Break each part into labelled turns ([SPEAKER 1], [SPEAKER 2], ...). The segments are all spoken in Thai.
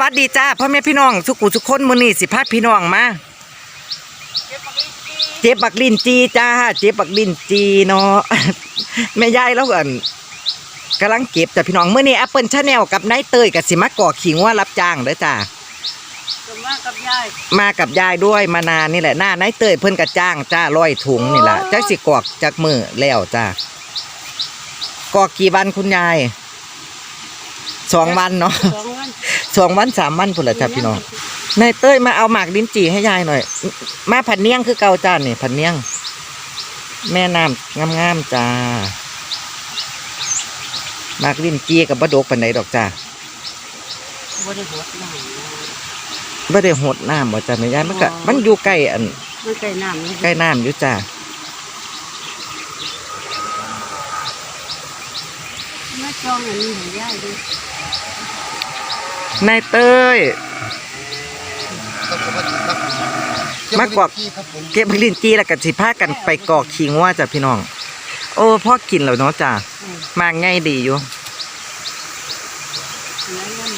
[SPEAKER 1] วัสดีจ้าพ่อแม่พี่น้องสุกุสุกคนมื้อนี้สิพาพี่น้องมาเจ็บบักลินจีจ้าเจ็บบักลินจีเนาะแม่ยายแล้วกันกำลังเก็บจ้ะพี่น้องมื้อนี้ Apple Channel กับนายเตยกับสิมาก่อขิงว่ารับจ้างเด้อจ้า
[SPEAKER 2] สมมากับยาย
[SPEAKER 1] มากับยายด้วยมานานนี่แหละหน้านายเตยเพิ่นก็จ้างจ้าร้อยถุงนี่แหละจักสิกอกจากมือแล้วจ้ากอกกี่วันคุณยาย สองวันเนาะ
[SPEAKER 2] สองวัน
[SPEAKER 1] สองวันสามวันพุ่นละจ้ะพี่น้องนายเต้ยมาเอาหมากลิ้นจี่ให้ยายหน่อย มาผันเนียงคือเกาจ้านี่ผันเนียง แม่น้ำงามๆจ้าหมากลิ้นจี่กับบะดกปันไหนดอกจ้า
[SPEAKER 2] บริบทน้
[SPEAKER 1] บ่ได้หดน้ำบ่จ้าแม่ยายมันก็มันอยู่ใกล้อันำ
[SPEAKER 2] มันใกล้น้ำนี่
[SPEAKER 1] ใกล้น้ำอยู่จ้า
[SPEAKER 2] มาจองอันนี้ให้ยายดู
[SPEAKER 1] นายเต้ย มากกว่า
[SPEAKER 3] ครับผม
[SPEAKER 1] เก็บผักลิ้นจี่แล้วก็สิพากันไปกอกขิงว่าจ้ะพี่น้อง โอ้พ่อกินแล้วเนาะจ้า
[SPEAKER 2] อืม
[SPEAKER 1] มากง่ายดีอยู่
[SPEAKER 2] แล้วมัน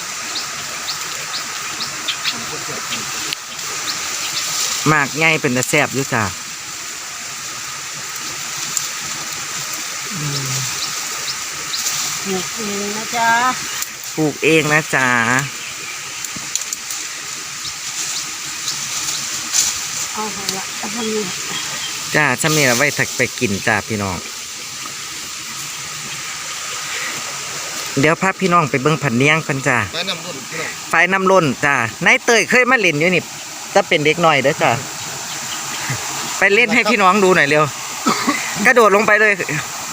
[SPEAKER 1] มากง่ายเป็นแต่แซ่บอยู่จ้า
[SPEAKER 2] หมูเองนะจ๊ะ
[SPEAKER 1] ปลูกเองนะจ้า
[SPEAKER 2] เอาไปละเอาไปนี่
[SPEAKER 1] จ้าฉันมีเอาไว้ถักไปกินจ้าพี่น้อง เดี๋ยวพาพี่น้องไปเบิ่งผันเนียงกันจ้า
[SPEAKER 3] ไปนำรุ่นพี่น้อง
[SPEAKER 1] ไฟน้ำล้นจ้านายเตยเคยมาเล่นอยู่นี่ถ้าเป็นเด็กหน่อยเด้อจ้าไปเล่นให้พี่น้องดูหน่อยเร็ว กระโดดลงไปเลย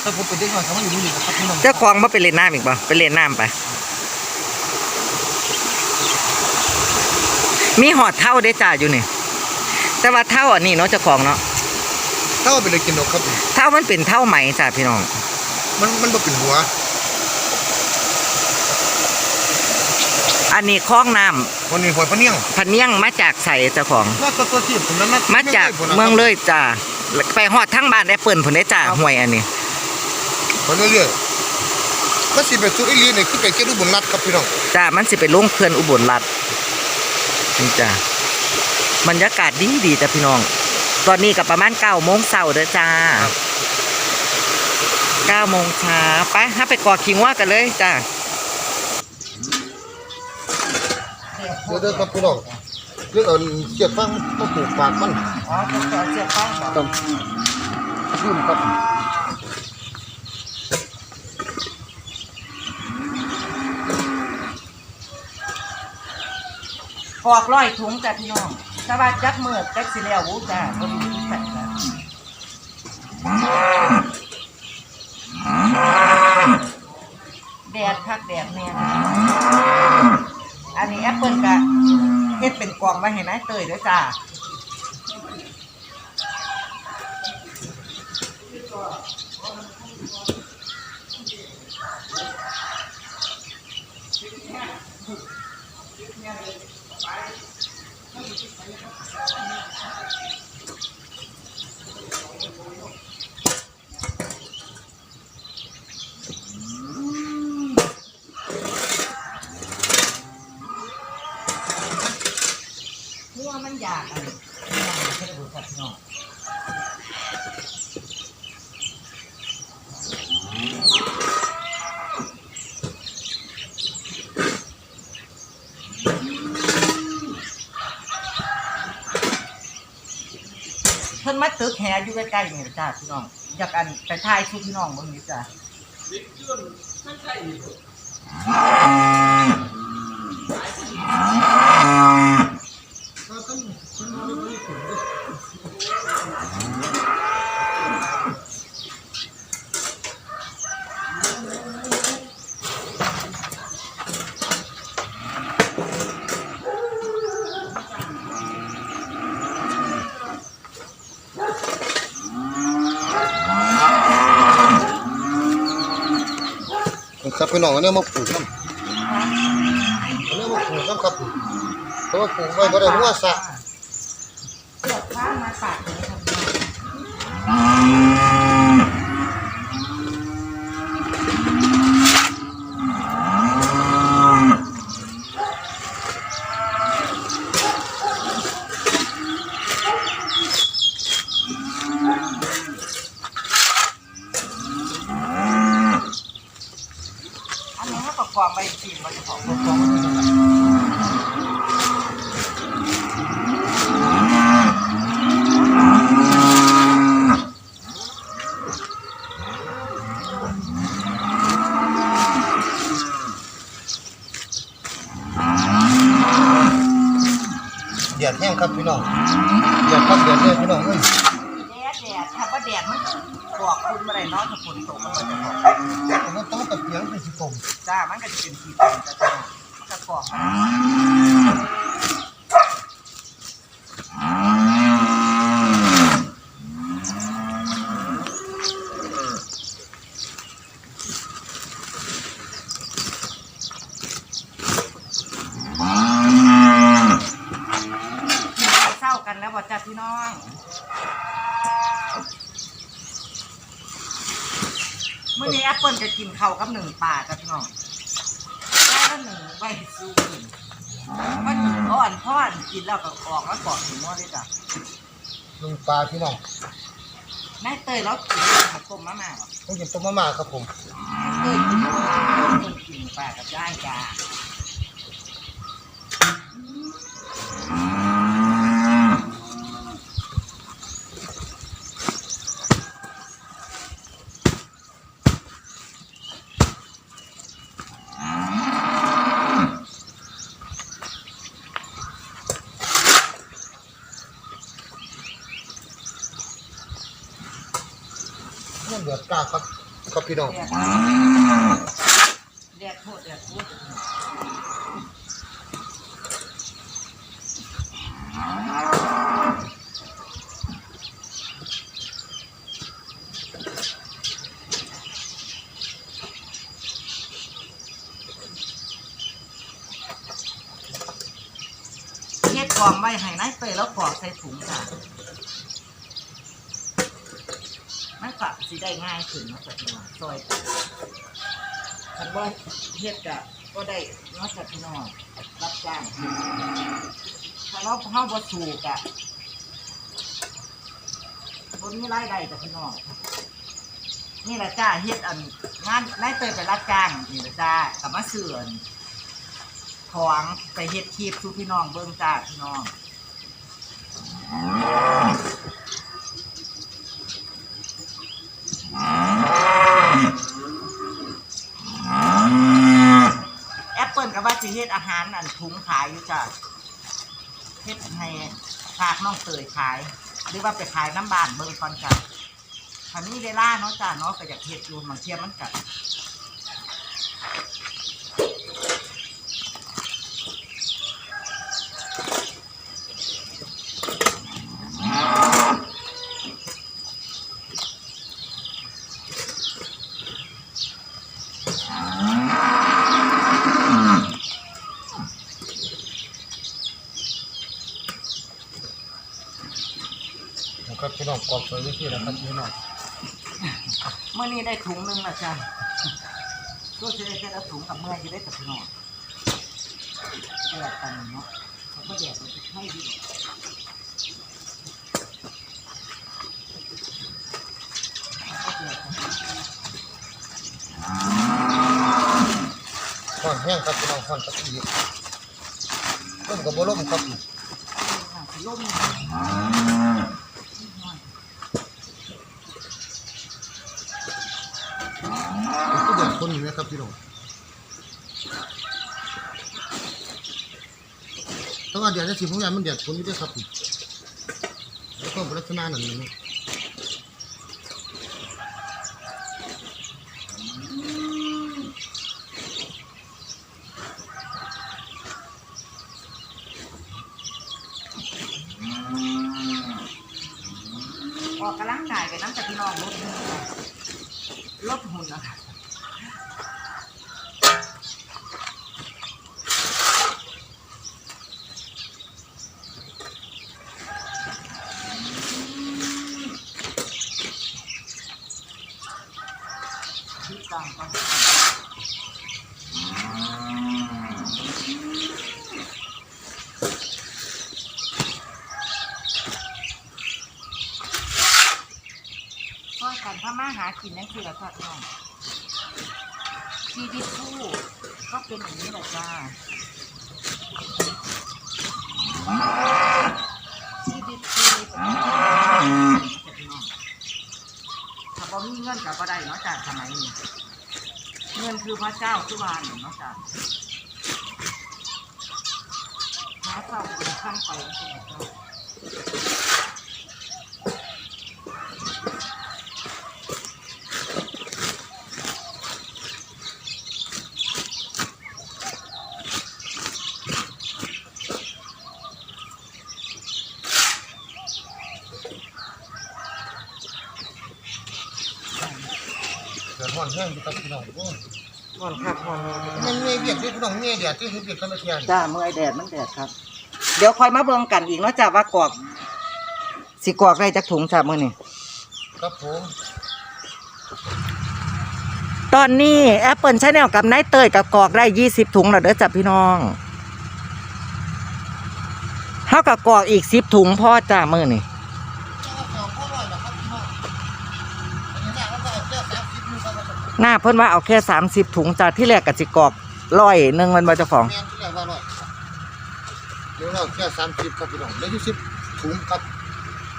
[SPEAKER 3] ถ้าผมเป็นเด็กน้อยเขามาอยู่นี่นะครับพี่น้อง
[SPEAKER 1] เจ้าควงมาไปเล่นน้ำอีกป่ะไปเล่นน้ำไป มีหอดเท่าเด้อจ้าอยู่นี่ แต่ว่าเท่าอันนี้เนาะเจ้าของเนาะ
[SPEAKER 3] ถ้าว่าเป็นเลยกินดอกครับ
[SPEAKER 1] เท่ามันเป็นเท่าไหมจ้าพี่น้อง
[SPEAKER 3] มันมันบ่เป็นหัว
[SPEAKER 1] อันนี้คล้องน้
[SPEAKER 3] วันนี้หอยพะเนียงำ
[SPEAKER 1] พันเนียงมาจากใส่เจ้าของ
[SPEAKER 3] น่าตัวตัวที่ผมนั้นน่
[SPEAKER 1] มาจากเมืองเลยจ้าไปหอดทั้งบ้านได้เปิ่นผลได้จ้าห่วยอันนี้
[SPEAKER 3] ไปเรื่อยๆแล้วสิไปสุดอีหลีนี่คือไปเก็บรูปบนรัดครับพี่น้อง
[SPEAKER 1] จ้ามันสิไปลงเขื่อนอุบลรัฐ นี่จ้าบรรยากาศดีดีจ้าพี่น้อง ตอนนี้กับประมาณเก้าโมงเช้าเด้อจ้าเก้าโมงเช้าไปถ้าไปกอคิงว่ากันเลยจ้า
[SPEAKER 3] เดี๋ยวเด้อครับพี่น้องเรื่องเอาเสียบฟังมาปลูกปากมัน
[SPEAKER 1] อ๋อจะเสียบฟัง
[SPEAKER 3] ต้องขึ้นครับ
[SPEAKER 1] ปอกร้อยถุงจ้ะพี่น้องสวัสดีจักเมื่อจักสิแล้ววูจ้ะบริสุทธิ์จ้าแดดพักแดดเนี่ยอันนี้แอปเปิลกะเฮ็ดเป็นกล่องไว้ให้นายเตยด้วยจ้า ว่ามันอยากอะไรมันอยากให้ดูสัตว์เนาะเพิ่นมาตึกแหอยู่ใกล้ๆนี่จ้าพี่น้องอยากอันไปถ่ายชุดพี่น้องเบิ่งนี่จ้า
[SPEAKER 3] ครับ พี่น้องอันนี้มาปลูกน้ำอันนี้มาปลูกน้ำครับเพราะว่าปลูกไว้บ่ได้หัวสะ
[SPEAKER 1] เกิดข้ามาปากเลยครับพี่น้อง
[SPEAKER 3] ของมันนี่นะเดือดแห้งครับพี่น้องเดือดครับเดือดเลยพี่น้องเอ้ย
[SPEAKER 1] แดดแดดถ้าว่าแดดมันบอกคุณเมื่อไหรเนาะถ้าฝนตกมันก็จะบอก
[SPEAKER 3] ผมก็ต้องกับเสียงเป็นสิกลม
[SPEAKER 1] จ้า มันก็จะเป็นสีเป็นจ้าจ้ามันก็บอกมาเศร้ากันแล้วบ่จ้าพี่น้องเมื่อนี้แอปเปิลจะกินเขาวกับหนึ่งป่าจ้าพี่น้อง ได้แล้วหนึ่งใบสู้กินมันอ่อนพ่อนกินแล้วก็ออกแล้วกอดถึงมอเลยจ้ะ
[SPEAKER 3] ลุงปลาพี่น้อง
[SPEAKER 1] นายเตยแล้วกินข้าวต้มมะม่าบ่
[SPEAKER 3] ต้องกินต้มมะม่าครับผม
[SPEAKER 1] เตยกินเตยกินป่ากับย่ายจ้า
[SPEAKER 3] มันเดือดกล้าครับครับพี่น้อง
[SPEAKER 1] แดดแดดโทษแดดพูดเฮ็ดกล่องไว้ให้นายเตยแล้วกรอกใส่ถุงจ้ะมันก็ สิได้ง่ายขึ้นเนาะจ้ะพี่น้องซอยกันคันว่าเฮ็ดก็ก็ได้เนาะจ้ะพี่น้องรับจ้างถ้าเราเฮาบ่ถูกอะบ่มีรายได้จ้ะพี่น้องนี่แหละจ้าเฮ็ดอันงานนายเตยไปรับจ้างนี่แหละจ้าก็มาซื้อนของไปเฮ็ดคลิปสู่พี่น้องเบิ่งจ้าพี่น้อง แอปเปิลกับว่าสิเฮ็ดอาหารอันถุงขายอยู่จ้ะเฮ็ดให้ฝากน้องเตยขาย หรือว่าไปขายน้ำบานเบิ่งก่อนจ้ะคันนี้เวลาเนาะจ้ะเนาะก็อยากเฮ็ดอยู่บางเทียมันก็
[SPEAKER 3] นะครับพี่น้อง กรอบสวยวิธีนะครับพี่น้อง
[SPEAKER 1] เมื่อนี้ได้ถุงหนึงและจ้ะก็จะได้แค่ละถุงกับเมื่อจะได้กับพี่น้องแยกกันเนาะเขาก็แยกกันให้ดี
[SPEAKER 3] ห่อนแห้งครับพี่น้องห่อนตะกี้ต้มกับบ่ล่มครับ
[SPEAKER 1] ล่ม
[SPEAKER 3] เป็ นี้นะครับพี่น้องแต่ว่าเดี๋ยวจะสิผมยานมันเดือดคนอยู่ด้วยครับแล้วก็ลักษณะนั้นนะ
[SPEAKER 1] ออกกำลังกายไปน้ำจากพี่น้องลดหุ่นลดหุ่นนะคะ ที่ต่างกันก็กันถ้ามาหากินนั่นคือละค่ะพี่น้องชีวิตคู่ก็เป็นอย่างนี้แหละจ้าชีวิตคือถ้าบ่มีเงินกับบ่ได้เนาะจ้าสมัยนี้ เงินคือพระเจ้าคือวานเนาะจ้าหาเจ้าเป็นข้างไปใช่ไหมเจ้า
[SPEAKER 3] เดือดร้อนแห้ งอยู่ครับพี่น้องโอ้ย
[SPEAKER 1] ห่อนครับห่อน
[SPEAKER 3] มันเมียเบียดด้วยพี่น้องเมียเดียดที่เฮ็ดเบียดกันละเทียน
[SPEAKER 1] จ้าเมื่อยแดดมันแดดครับ เดี๋ยวคอยมาเบิ่งกันอีกเนาะจ้าว่ากรอกสิกรอกได้จักถุงจ้ามื้อนี้
[SPEAKER 3] ครับผม
[SPEAKER 1] ตอนนี้แอปเปิลชาแนลกับนายเตยกับกรอกได้ยี่สิบถุงแล้วเด้อจ้ะพี่น้องเท่ากับกรอกอีกสิบถุงพ่อจ้ามื้อนี่
[SPEAKER 3] หน้าเพิ่
[SPEAKER 1] นว่าเอาแค่สามสิบถุงจ้าที่แรกกับสิกรอกร้อยหนึ่งมันมาเจ้าของ
[SPEAKER 3] แม่นที่แรกว่าร้อยเดี๋ยวเราแค่สามสิบครับพี่น้องแล้วยี่สิบถุงครับ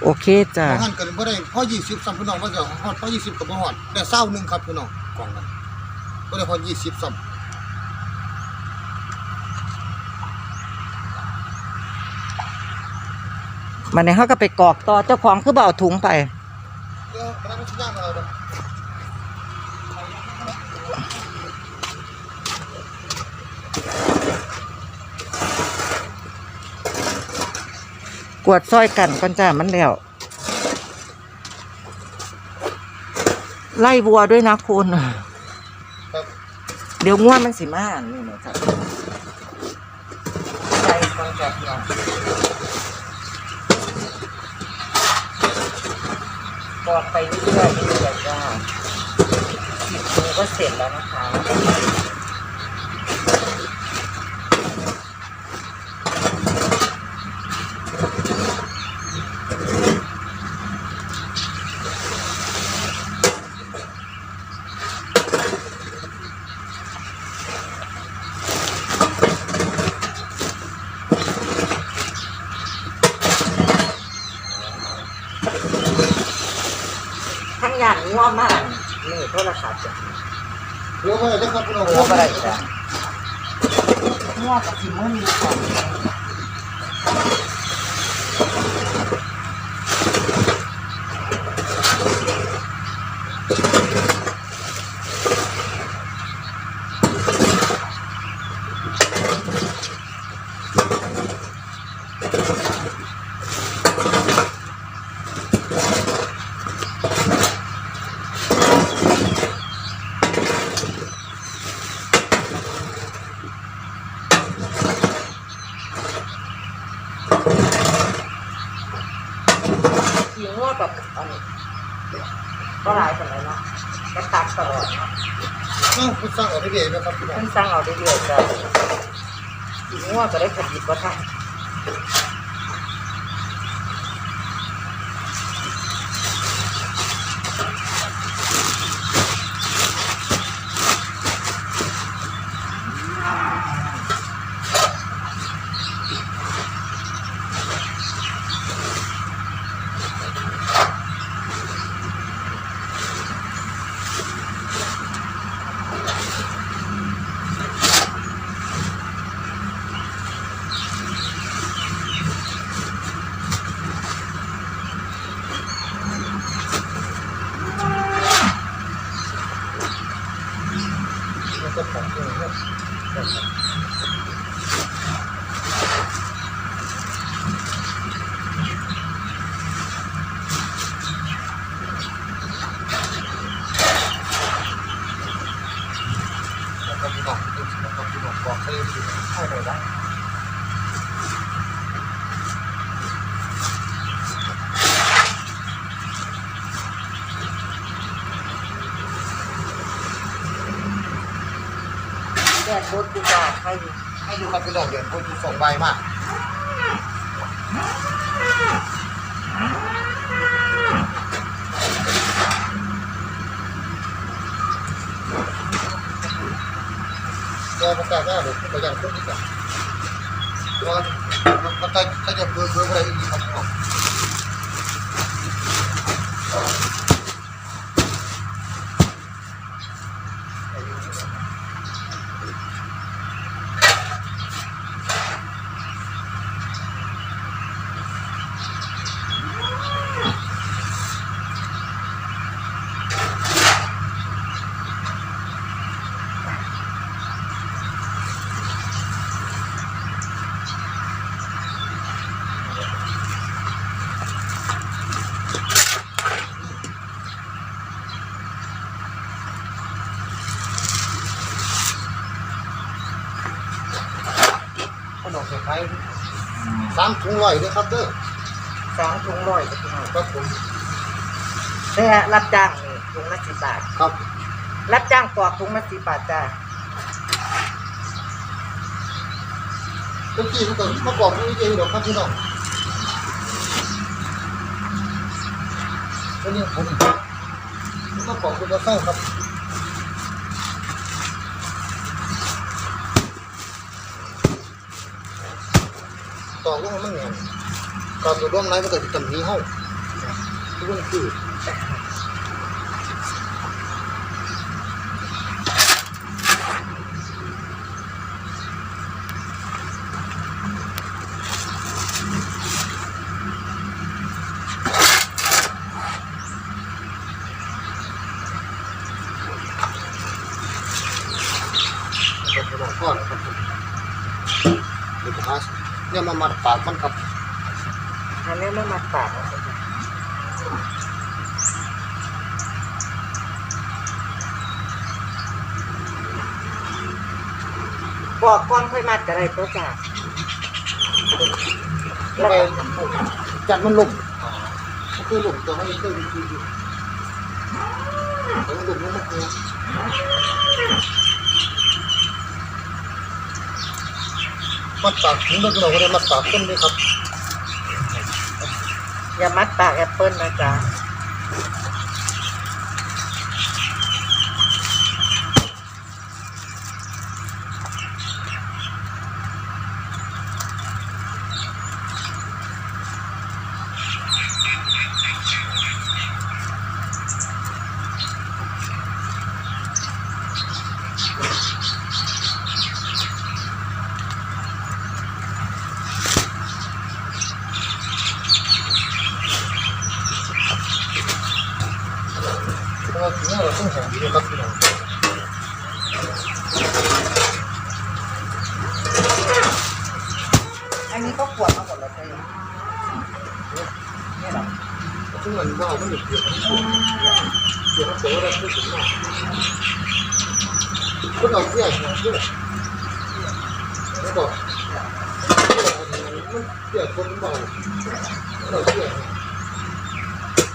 [SPEAKER 1] โอเคจ้า
[SPEAKER 3] บางท่านเกินบ่ได้พอยี่สิบซ้ำพี่น้องว่าจะฮอดพอยี่สิบกับบ่ฮอดแต่เศร้าหนึ่งครับพี่น้องกล่องนั้นบ่ได้พอยี่สิบซ้ำ
[SPEAKER 1] มันในเขาก็ไปกรอกต่อเจ้าของคือบ่เอาถุงไป
[SPEAKER 3] เดี๋ยวคณะผู้ชี้แจงมาเอาเด้อ
[SPEAKER 1] กวดซอยกันก่อนจ้ามันแล้วไล่วัวด้วยนะคุณ
[SPEAKER 3] ครับ
[SPEAKER 1] เดี๋ยวง่วงมันสิมานี่นะจ้ะไล่ก่อนจ้ะพี่น้องกอดไปเรื่อยๆเรื่อยๆจ้าสิบมือก็เสร็จแล้วนะคะ อย่างง่วงมากนี่โทรศัพท์จ้ะ
[SPEAKER 3] เดี๋ยวบ่ได้เด้อครับพี่น้อง
[SPEAKER 1] ง่วงอะไรจ้ะง่วงกับสิมึนอยู่ก่อน ขี่ง่วงกับอันนี้ก็หลาย คนเลยเนาะก็ตักตลอดเนาะ
[SPEAKER 3] นั่งผู้สร้างเอาได้เด้นะครับพี่น้อง
[SPEAKER 1] เพิ่นสั่งเอาเรื่อยๆจ้ะขี่ง่วงก็ได้ผลิตว่าท่าน
[SPEAKER 3] แล้วก็ของเองครับแล้วก็พี่น้องแล้วก็พี่น้องบอกให้สิให้ได้ได้
[SPEAKER 1] แดดบดกูจ้ะให้
[SPEAKER 3] ให้ดูครับพี่น้องเดือนคนอยู่สองใบมากแดแต่ภาษาหน้หรือประหยัดคนนี้กันว่ามันถ้าถ้าจะเบื่อเบื่ออะไรอีกครับ ขนมสุดท้ายสามถุงร้อยด้วยครับเด้อ
[SPEAKER 1] สองถุงร้อยจ้ะพี่น้อง
[SPEAKER 3] ครับผม
[SPEAKER 1] นี่ฮะรับจ้างนี่ถุงละสิบบาท
[SPEAKER 3] ครับ
[SPEAKER 1] รับจ้างปอกถุงละสิบบาทจ้า
[SPEAKER 3] เมื่อกี้มันก็มาบอกนี่เองเดี๋ยวครับพี่น้องแล้วนี่ผมมาบอกคุณจะเศร้าครับ ต่อลงมันเนี่ยการตัวร่วมไรมันก็จะตำหนี้ห้องทุกคนคือ ครับผมก็นะครับผมเดี๋ยวผมหา เนี่ยมามัดปากมันครับ
[SPEAKER 1] อันนี้ไม่มาปากนะครับปอกก้อนค่อยมัดอะไรตัวจ้า
[SPEAKER 3] แล้วไปจัดมันลงมันคือลงตัวให้เคยดีดีดีแล้วมันลงแล้วมันคือ มัดปากนี่เมื่อกี้เราก็ได้มัดปากต้นด้วยครับ
[SPEAKER 1] อย่ามัดปากแอปเปิลนะจ๊ะ
[SPEAKER 3] เพราะว่าถึงเราต้องหอมดีนะครับพี่น้อง
[SPEAKER 1] อันนี้ก็ขวดมาหมดแล้วจ้ะนี่เหรอ
[SPEAKER 3] ซึ่งมัน ว่ามันหยุดเดือดเดือดเสียอะไรไม่ถึงมากก็เราเสียเสียแล้วก็เสียคนเบาเราเสีย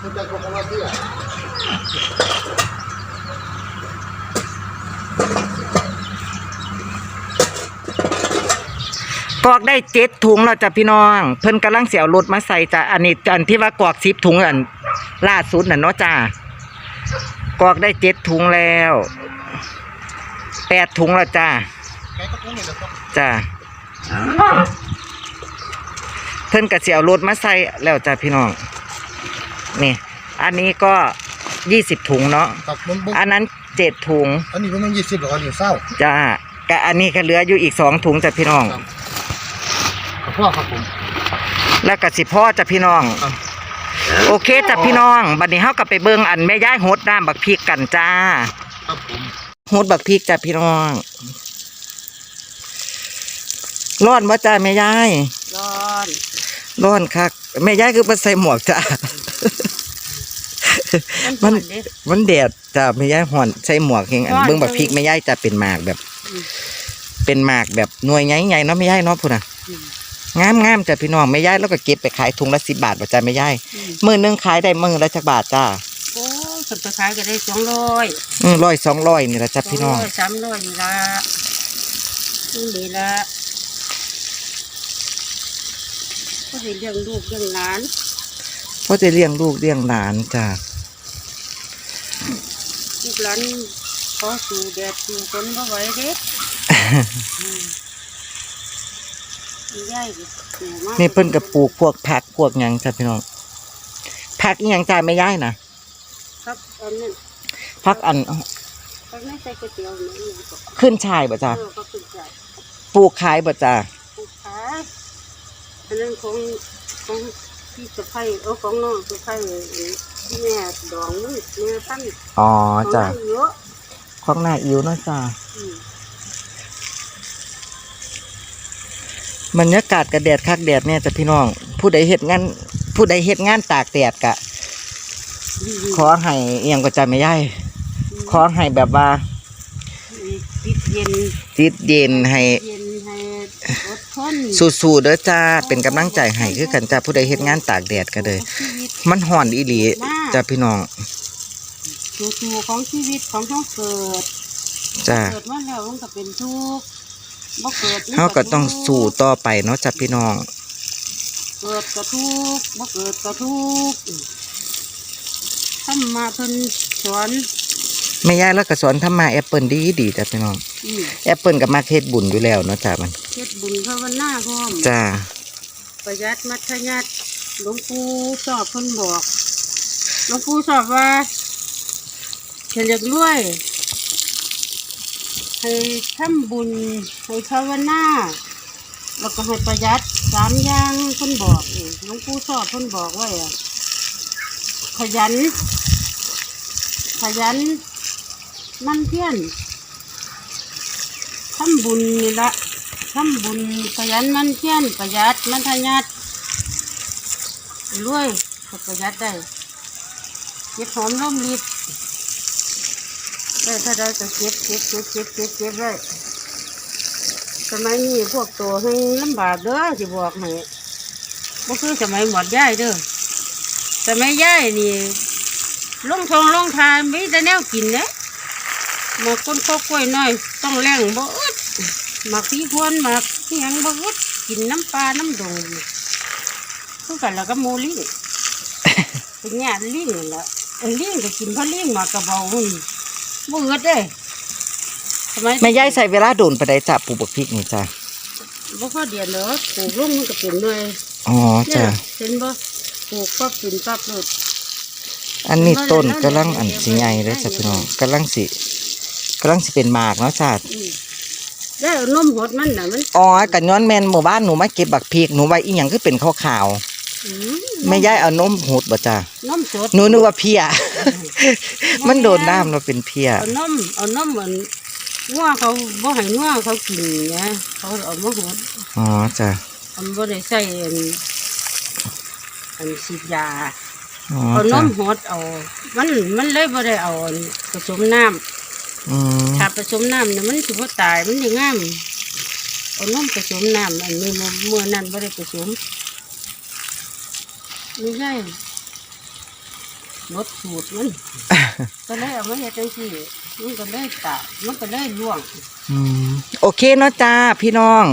[SPEAKER 3] มันจะคนมาเสีย
[SPEAKER 1] กอกได้เจ็ดถุงแล้วจ้ะพี่น้อง เพิ่นกำลังเสียวรถมาใส่จ้ะอันนี้อันที่ว่ากอกสิบถุงอัน ล่าสุดน่ะเนาะจ้ากอกได้เจ็ดถุงแล้วแปดถุงแล้วจ้า
[SPEAKER 3] แกก็ต้องนี่แหละครับ
[SPEAKER 1] จ้าเพิ่นกระเสียวรถมาใส่แล้วจ้ะพี่น้อง นี่ อันนี้ก็ยี่สิบถุงเนาะ
[SPEAKER 3] ครับมันบุ
[SPEAKER 1] อันนั้นเจ็ดถุง
[SPEAKER 3] อันนี้มันยี่สิบหรออันนี้เศร้า
[SPEAKER 1] จ้าก็อันนี้ก็เหลืออยู่อีกสองถุงจ้ะพี่น้อง
[SPEAKER 3] ครับขอบคุณครับผม
[SPEAKER 1] แล้วก็สิพ่อจ้ะพี่น้อง
[SPEAKER 3] ครับ
[SPEAKER 1] โอเคจ้ะพี่น้องบัดนี้เฮาก็ไปเบิ่งอันแม่ย่ายโหดน้ำบักพริกกันจ้า
[SPEAKER 3] ครับผม
[SPEAKER 1] โหดบักพริกจ้ะพี่น้องร้อนบ่จ้าแม่ย่าย
[SPEAKER 2] ร้อน
[SPEAKER 1] ร้อนคักแม่ย่ายคือบ่ใส่หมวกจ้า
[SPEAKER 2] มัน
[SPEAKER 1] มัน
[SPEAKER 2] เด็ด
[SPEAKER 1] มันแดดจ้ะแม่ย่ายห่อนใส่หมวกเฮงอัน
[SPEAKER 2] ร้อน
[SPEAKER 1] เบิ่งบักพริกแม่ย่ายจะเป็นหมากแบบ
[SPEAKER 2] อืม
[SPEAKER 1] เป็นหมากแบบหน่วยใหญ่ๆเนาะแม่ย่ายเนาะพุ่นน่ะ
[SPEAKER 2] อืม
[SPEAKER 1] งามงามๆจ้ะพี่น้องแม่ย่ายแล้วก็เก็บไปขายถุงละ10บาทบ่จ้าแม่ย่าย
[SPEAKER 2] อืม
[SPEAKER 1] มื้อหนึงขายได้มื้อละจักบาทจ้า
[SPEAKER 2] โอ้ยสุดท้ายก็ได้สองร้อย
[SPEAKER 1] อืมร้อยสองร้อยนี่ละจ้ะพี่น้อง
[SPEAKER 2] สร้ยสามร้อยนี่ละนี่ดีละก็ได้เลี้ยงลูกเลี้ยงหลาน
[SPEAKER 1] เพราะจะเลี้ยงลูกเลี้ยงหลานจ้ะ
[SPEAKER 2] ลูกหลานขอสู่แดดสู่ฝนบ่ไหวเด็ดย่ายปลูกมา
[SPEAKER 1] นี่เพิ่นก็ปลูกพวกผักพวกหยังจ้ะพี่น้องผักอีหยังจ้าไม่ย้ายนะครับ
[SPEAKER 2] อันนั้น
[SPEAKER 1] ผักอัน
[SPEAKER 2] เขาไม่ใส่ก๋วยเตี๋ยวหนูนี่ก็
[SPEAKER 1] ขึ้นชายบ่จ้า
[SPEAKER 2] เออก็เป็นใจ
[SPEAKER 1] ปลูกขายบ่จ้า
[SPEAKER 2] ลูกค้าอันนั้นของของพี่สะพ้ายเออของน้องสะพ้ายที่แม่ดองมืดแม่ตั้น
[SPEAKER 1] อ๋อ
[SPEAKER 2] ของ
[SPEAKER 1] จ้า
[SPEAKER 2] น้าเยอะ
[SPEAKER 1] ของหน้าอิ๋วเนาะจ้า
[SPEAKER 2] อืม
[SPEAKER 1] บรรยากาศกระแดดคักแดดเนี่ยจ้ะพี่น้อง ผู้ใดเฮ็ดงานผู้ใดเฮ็ดงานตากแดดกะ ขอให้เอียงก็จะไม่ย่ายขอให้แบบว่า
[SPEAKER 2] ติดเย็น
[SPEAKER 1] จิตเย็นให้
[SPEAKER 2] เย็นให้อดทน
[SPEAKER 1] สู้ๆเด้อจ้าเป็นกำลังใจให้คือกันจ้าผู้ใดเฮ็ดงานตากแดดก็เลย
[SPEAKER 2] ชีวิต
[SPEAKER 1] มันห่อนอีหลีจ้าพี่น้อง
[SPEAKER 2] สู่ๆของชีวิตของเขาเกิด
[SPEAKER 1] จ้า
[SPEAKER 2] เกิดมาแล้วมันก็เป็นทุกข์บ่ เกิดมัน
[SPEAKER 1] เฮาก็ต้อง
[SPEAKER 2] ทุข์
[SPEAKER 1] สู้ต่อไปเนาะจ้าพี่น้อง
[SPEAKER 2] เกิดก็ทุกข์บ่เกิดก็ทุกข์ทำมาเพิ่นสอน
[SPEAKER 1] แม่ย่ายแล้วก็สอนทำมาแอปเปิลดีดีๆจ้าพี่น้อง
[SPEAKER 2] อืม
[SPEAKER 1] แอปเปิลก็มักเฮ็ดบุญอยู่แล้วเนาะจ้ามัน
[SPEAKER 2] เฮ็ดบุญภาวนาพร้อม
[SPEAKER 1] จ้า
[SPEAKER 2] ประหยัดมัธยัติหลวงปู่ชอบเพิ่นบอก หลวงปู่ชอบว่าเฉลียกรวย ให้ทำบุญให้ภาวนาแล้วก็ให้ประหยัดสามอย่างเพิ่นบอกเองหลวงปู่ชอบเพิ่นบอกไว้อะขยัน ขยัน มั่นเพียรทำบุญนี่ละทำบุญขยันมั่นเพียรประหยัดมันทยัดรวยก็ประหยัดได้เก็บหอมร่มริบ ได้ถ้าได้ก็เก็บเก็บเก็บเก็บเก็บเก็บไว้สมัยนี้พวกตัวให้ลำบากเด้อสิบอกให้บ่คือสมัยหมดย่ายเด้อสมัยย่ายนี่ลงทองลงทานมีแต่แนวกินเนะหมากก้นข้าวกล้วยน้อยต้องแรงบ่อึดหมากพี่พวนหมากอิหยังบ่อึดกินน้ำปลาน้ำดงคือกันแล้วก็หมูลิงเป็นญาติลิงนั่นแหละเออลิงก็กินเพราะลิงหมากกระเบาหุ่น บ่อึดเด้ทำไม
[SPEAKER 1] แม่ย่ายใส่เวลาโดนปานใดจ้าปลูกบักพริกนี่จ้า
[SPEAKER 2] บ่พอเดียนเด้อปลูกลงมันก็เป็นหน่วย
[SPEAKER 1] อ๋อ
[SPEAKER 2] เนี่
[SPEAKER 1] จ้า
[SPEAKER 2] ยเห็นบ่ปลูกปั๊บกินปั๊บเลย
[SPEAKER 1] อันนี้ต้นกำลังอันสิใหญ่เลยจ้ะพี่น้องกำลังสิกำลังสิเป็นหมากเนาะจ้า
[SPEAKER 2] อืมแล้วเอานมหดมันน่ะมัน
[SPEAKER 1] อ๋อกันย้อนแมนหมู่บ้านหนูมาเก็บบักพริกหนูไว้อีหยังคือเป็นขาว
[SPEAKER 2] อืม
[SPEAKER 1] ๆ แม่ย่ายเอานมหูดบ่จ้าน
[SPEAKER 2] มสด
[SPEAKER 1] หนูนึกว่าเพีย มันโดนน้ำเราเป็นเพีย
[SPEAKER 2] เอานมเอานมเหมือนงัวเขาบ่ให้งัวเขากินเนี่ยเขาเอามาหด
[SPEAKER 1] อ๋อจ้ะ
[SPEAKER 2] อันบ่ได้ใส่อันอันฉีดยา
[SPEAKER 1] อ๋อ
[SPEAKER 2] เอาน
[SPEAKER 1] จ้ะ
[SPEAKER 2] มหดเอา มันมันเลยบ่ได้เอาอันผสมน้ำ
[SPEAKER 1] อืม
[SPEAKER 2] ถ้าผสมน้ำเนี่ยมันสิบ่ตายมันสิงามเอานมผสมน้ำอันนี้เมื่อนั้นบ่ได้ผสม ไม่ใช่ลดสูตรมัน ก็เลยเอามาเฮ็ดจังซี่มันก็เลยตายมันก็เลยร่วง
[SPEAKER 1] อืมโอเคเนาะจ้าพี่น้อง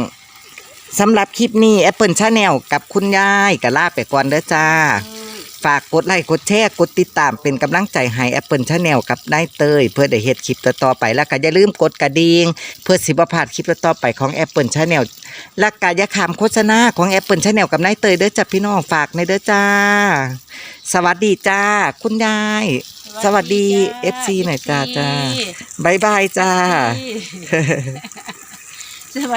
[SPEAKER 1] สำหรับคลิปนี้ Apple Channel กับคุณยายก็ลาไปก่อนเด้อจ้า ฝากกดไลค์กดแชร์กดติดตามเป็นกำลังใจให้ Apple Channel กับนายเตย เพื่อได้เฮ็ดคลิปต่อๆไปแล้วก็อย่าลืมกดกระดิ่งเพื่อสิบ่พลาดคลิปต่อๆไปของ Apple Channel และก็อย่าขามโฆษณาของ Apple Channel กับนายเตยเด้อจ้าพี่น้องฝากในอยเด้อจ้า สวัสดีจ้า คุณยาย สวัสดี FC หน่อยจ้าจ้าบายบายจ้า
[SPEAKER 2] สวัสดี